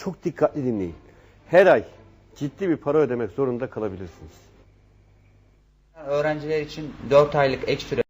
çok dikkatli dinleyin. Her ay ciddi bir para ödemek zorunda kalabilirsiniz. Öğrenciler için 4 aylık ek süre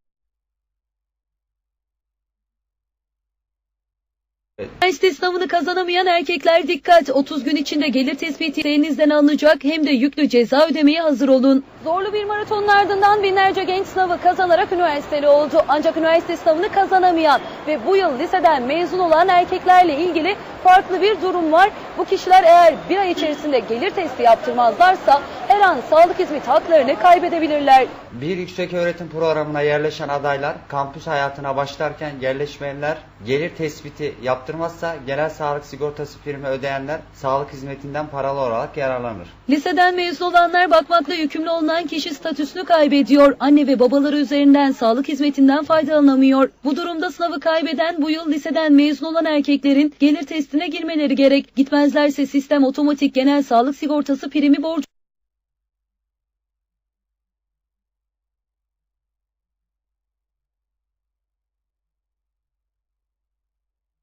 Üniversite sınavını kazanamayan erkekler dikkat. 30 gün içinde gelir tespiti elinizden alınacak hem de yüklü ceza ödemeye hazır olun. Zorlu bir maratonun ardından binlerce genç sınavı kazanarak üniversiteli oldu. Ancak üniversite sınavını kazanamayan ve bu yıl liseden mezun olan erkeklerle ilgili farklı bir durum var. Bu kişiler eğer bir ay içerisinde gelir testi yaptırmazlarsa her an sağlık hizmeti haklarını kaybedebilirler. bir yüksek öğretim programına yerleşen adaylar kampüs hayatına başlarken yerleşmeyenler gelir tespiti yaptırmazsa genel sağlık sigortası primi ödeyenler sağlık hizmetinden paralı olarak yararlanır. Liseden mezun olanlar bakmakla yükümlü olunan kişi statüsünü kaybediyor. Anne ve babaları üzerinden sağlık hizmetinden faydalanamıyor. Bu durumda sınavı kaybeden bu yıl liseden mezun olan erkeklerin gelir testine girmeleri gerek. Gitmezlerse sistem otomatik genel sağlık sigortası primi borcu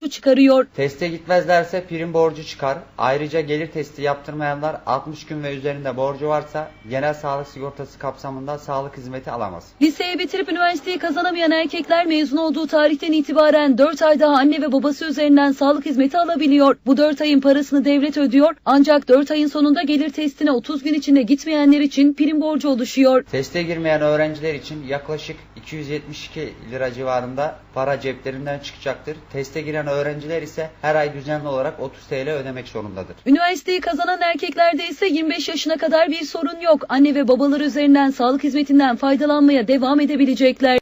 çıkarıyor. Teste gitmezlerse prim borcu çıkar. Ayrıca gelir testi yaptırmayanlar 60 gün ve üzerinde borcu varsa genel sağlık sigortası kapsamında sağlık hizmeti alamaz. Liseyi bitirip üniversiteyi kazanamayan erkekler mezun olduğu tarihten itibaren 4 ay daha anne ve babası üzerinden sağlık hizmeti alabiliyor. Bu 4 ayın parasını devlet ödüyor ancak 4 ayın sonunda gelir testine 30 gün içinde gitmeyenler için prim borcu oluşuyor. Teste girmeyen öğrenciler için yaklaşık 272 lira civarında para ceplerinden çıkacaktır. Teste giren öğrenciler ise her ay düzenli olarak 30 TL ödemek zorundadır. Üniversiteyi kazanan erkeklerde ise 25 yaşına kadar bir sorun yok. Anne ve babaları üzerinden sağlık hizmetinden faydalanmaya devam edebilecekler.